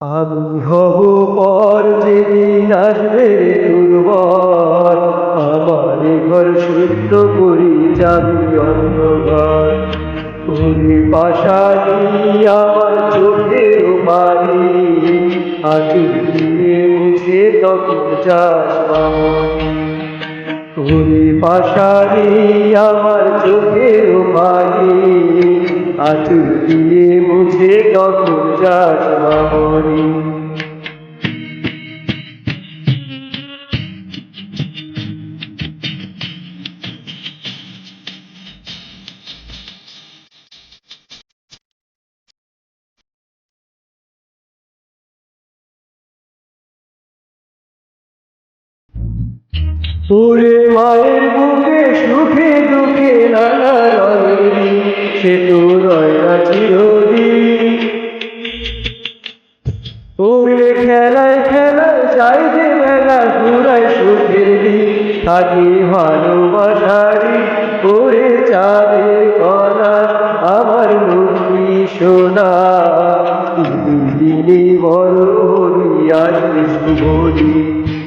আমি হব পর যেদিন আসবে দুর্বল আমার ঘর শুদ্ধ করি যাবি অন্ধকার। তুমি পাশানি আমার চোখের বাড়ি আঁকি দিয়ে মুছে তখন চাষ তুমি পাশানি আমার চোখের বাড়ি আঁচু দিয়ে মুছে তখন চাষ মামনি ওরে মায়ের বুকে সুখে দুঃখে সে তো রয় না চিরদিন। খেলায় খেলায় চাই যে মেলা ঘুরাই সুখের দিন। থাকি ভালোবাসারি, ওরে চাঁদের কণা আমার মুখি সোনা। দিনে বড় হরি আর শুভ দিন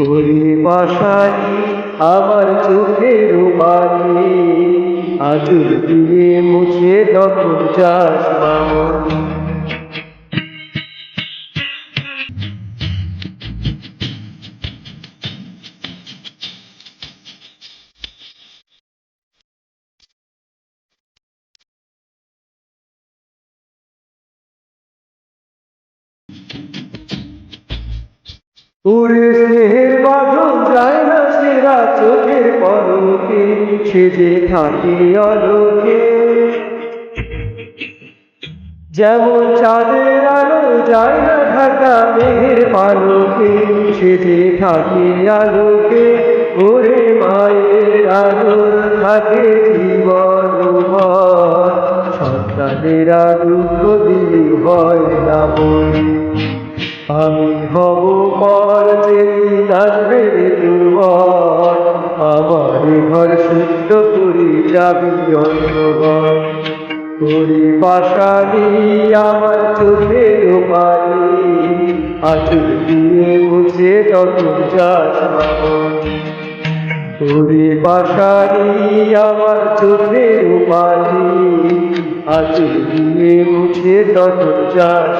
ওরে পাশানি আমার চোখের বাড়ি আজুর দিয়ে মুছে তখন চাষ ওরে সেরা চোখের পলকে সে যে থাকে অলোকে যেমন চাঁদের আলো যায় না ঢাকা মেঘের পালকে সে যে থাকে আলোকে। ওরে মায়ের আলো থাকে জীবন সন্তানেরা দুঃখ দিলে হয় না বই আমি হব পর আসবে দুর্বল। যাবি অন্ধকার করি পাশানি আমার চোখের পানি আচুর দিয়ে মুছে তখন চাষ করি পাশানি আমার চোখের পানি আচুর দিয়ে মুছে তখন চাষ